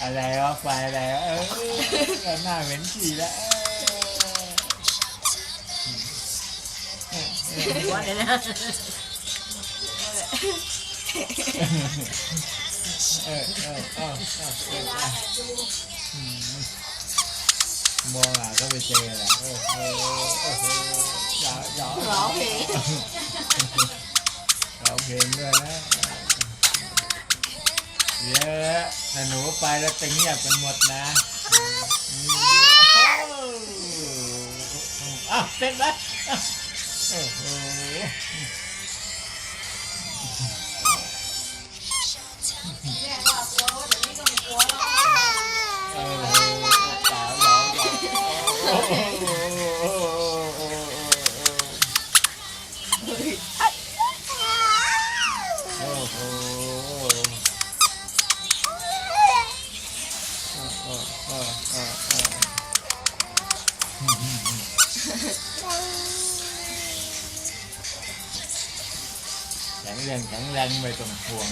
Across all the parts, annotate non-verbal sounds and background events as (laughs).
อะไรวะไฟอะไรวะเออหน้าเหม็นฉี่แล้ว หัวเดี๋ยวนะ เออเออเออเออเอออืมมองอ่ะก็ไปเจอแหละโอ้โหโอ้โหอย่าอย่า ร้องเพลง ร้องเพลงด้วยนะเดี๋ยวถ้าหนูไปแล้วจะเงียบกันหมดนะอ้าวเต้นไหมโอ้โหโอ้โห แข็งแรงแข็งแรงไม่ต้องห่วง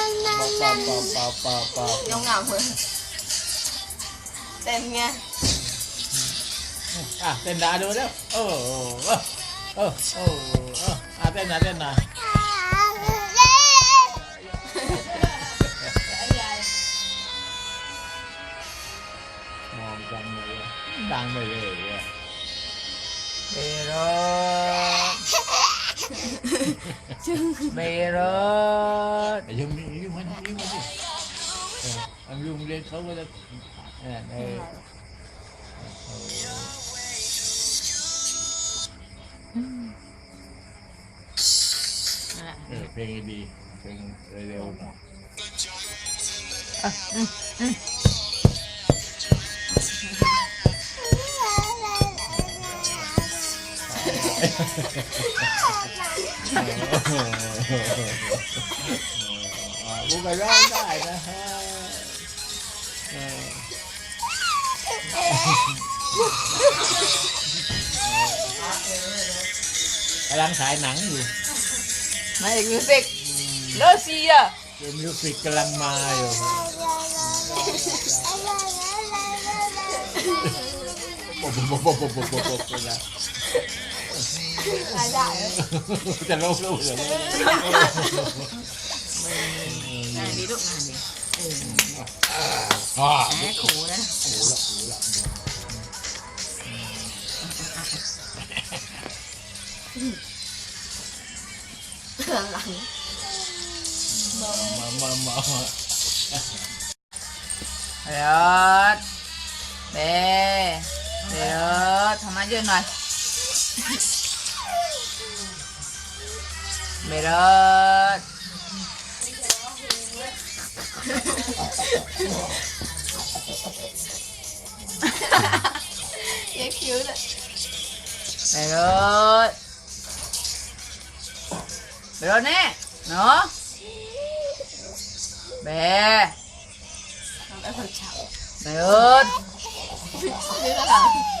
เปล่าเปล่าเปล่าเปล่าเปล่าเปล่า น้องเหงาเลยเต้นไง อ่ะเต้นดาดูเร็วโอ้โหโอ้โหอ่ะเต้นหนะเต้นหนะมองจังเลยอะดังไปเลยอ่ะ Beirut Beirut Dùng đi, dùng anh, dùng anh đi Anh dùng lên xấu với đất Nè, đây Ừ, phêng đi, phêng radio nè 嗯嗯嗯。buông bài ra cái này đó Cái lăng xài nắng gì? Này music Lỡ xì à? Cái music cái lăng mai rồi. Bộp bộp bộp bộp bộp bộp bộp bộp เร็วๆหน่อยอ่ากูไปร้องได้นเออกำลังายหนังอยู่มาจากมิวสิกเลอซีอะเกมมิวสิกกำลังมาอยู่โอ้โหโอ้โหโอ้โอ้โหนะโลกโลกเลยงานดีลูกงานดีอ่าแหมขู่นะโอ้โหละโอ้โหละหลังมามามาเดี๋ยวเบเดี๋ยวทำมาเยอะหน่อย เบรดเย้คิ้วเลยเบรดเบรดนี่เนาะเบไม่คนเช่าเดินนี่ก็หลังน้องกลับเดินนี่นี่ก็หลังโทรศัพท์แล้วเดิ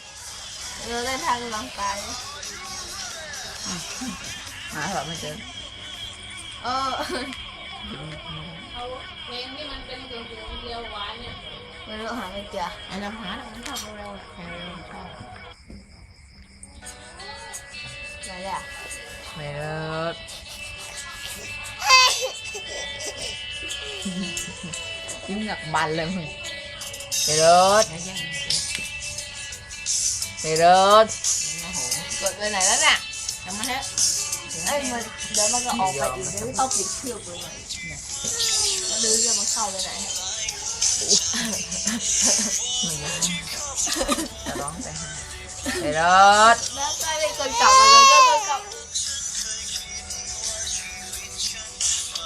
เดินเราเดินทางกำลังไปหาแบบไม่เจอเออเอาเพลงที่มันเป็นเสียงเดียวหวานเนี่ยไม่รู้หาไม่เจอไอ้น้ำหามันชอบเร็วๆแข่งเร็วชอบไหนอะเดินยิ้มอยากบันเลยมึงเดินเดินกดไปไหนแล้วเนี่ยทำมาเถอะเอ้ยมันเดี๋ยวมันก็ออกไปอีกเดี๋ยวต้องปิดเครื่องไปใหม่แล้ว Mày rớt. Gọt bên này lắm nè Nằm hết. Ê, mà đợi mà gọi ọt phải đi đến tóc dịch thiêu của mày Nó đưa ra mặt sau bên này. Mày rớt. Đó, đây con cọc rồi, cần cọc.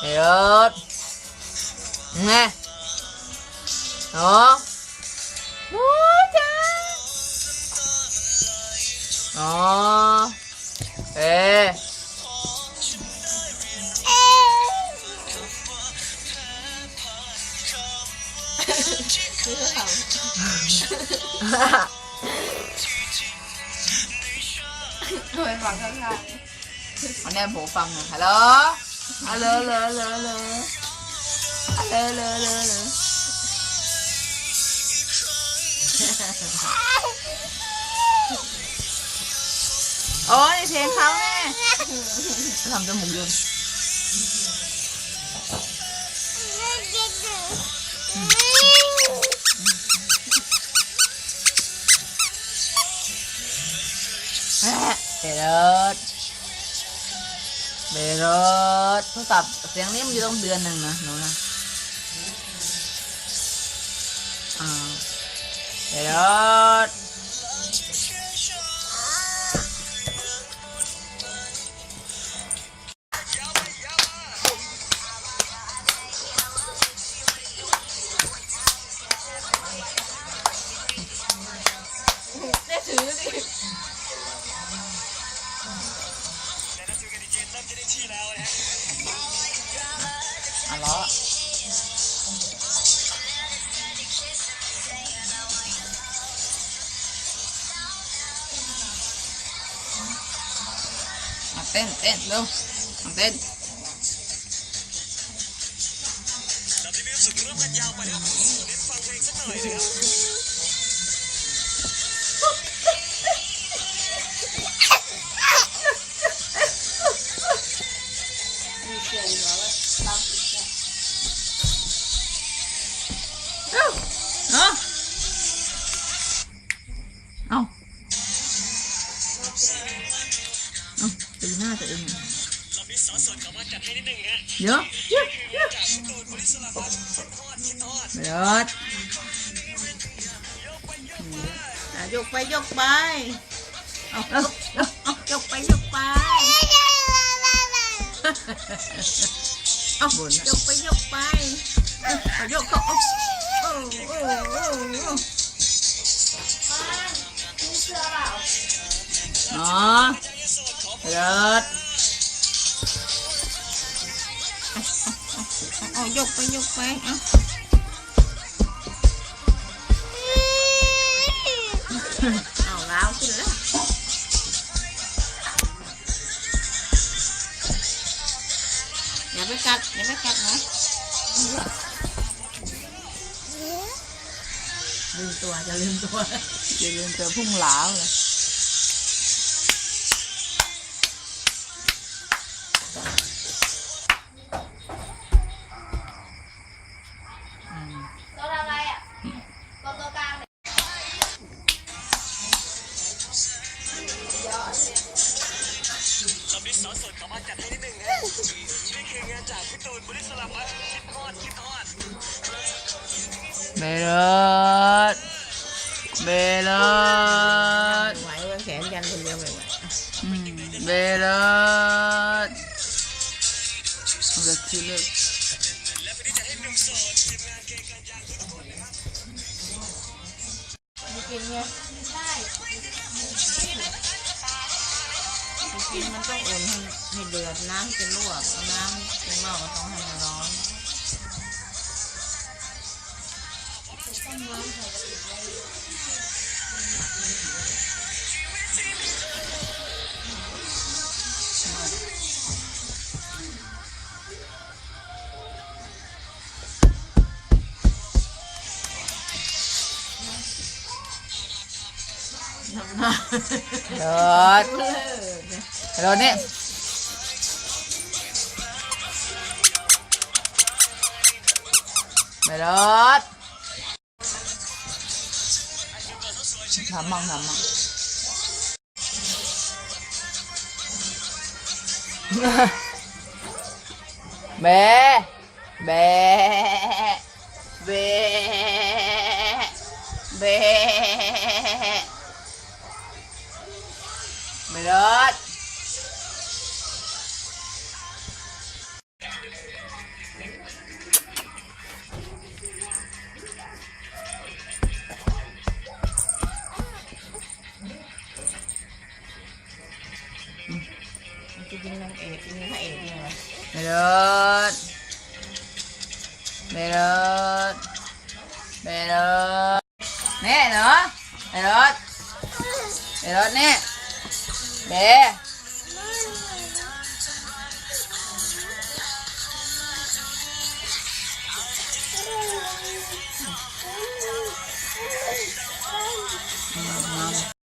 Mày rớt. Nghe. Đó. đó. Ê. Thôi bằng thân hai Anh em bộ phần rồi. Hello? Hello, hello, hello, alo Alo alo alo โอ้ยเสียงเขาแม่ทำจมูกยืนเบรดเบรดโทรศัพท์เสียงนี้มันอยู่ต้องเดือนหนึ่งนะหนูนะอ่าเบรด เต้นเต้นเร็วทำเต้นแบบนี้มีรู้สึกเริ่มกันยาวไปแล้วเน้นฟังเพลงสักหน่อยนะครับ เบิดอะยกไปยกไป เอาเอาเอายกไปยกไป เอายกไปยกไปเอายกเขาโอ้โอ้โอ้โอ้นี่เสื้อเปล่าอ๋อเลิศ ยกไปยกไปเอาเอาล้าวขึ้นแล้วอย่าไปกัดอย่าไปกัดนะลืมตัวจะลืมตัวอย่าลืมตัวพุ่งหลาวเลย มาจัดให้นิดนึงฮะนี่คืองานจากพี่ตูนบริสลามัสคิดทอดคิดทอดเบลดเบลดไหววางแขนกันคนเดียวไหวเบล ต้องอุ่นให้ให้เดือดน้ำจะลวกน้ำเป็นหม้อก็ต้องให้มันร้อนเดือด rồi nè mày rớt thảm mong thảm mong bé (laughs) bé bé bé mày rớt Mẹ nữa nè nữa Mẹ nữa Mẹ nữa nè. Mẹ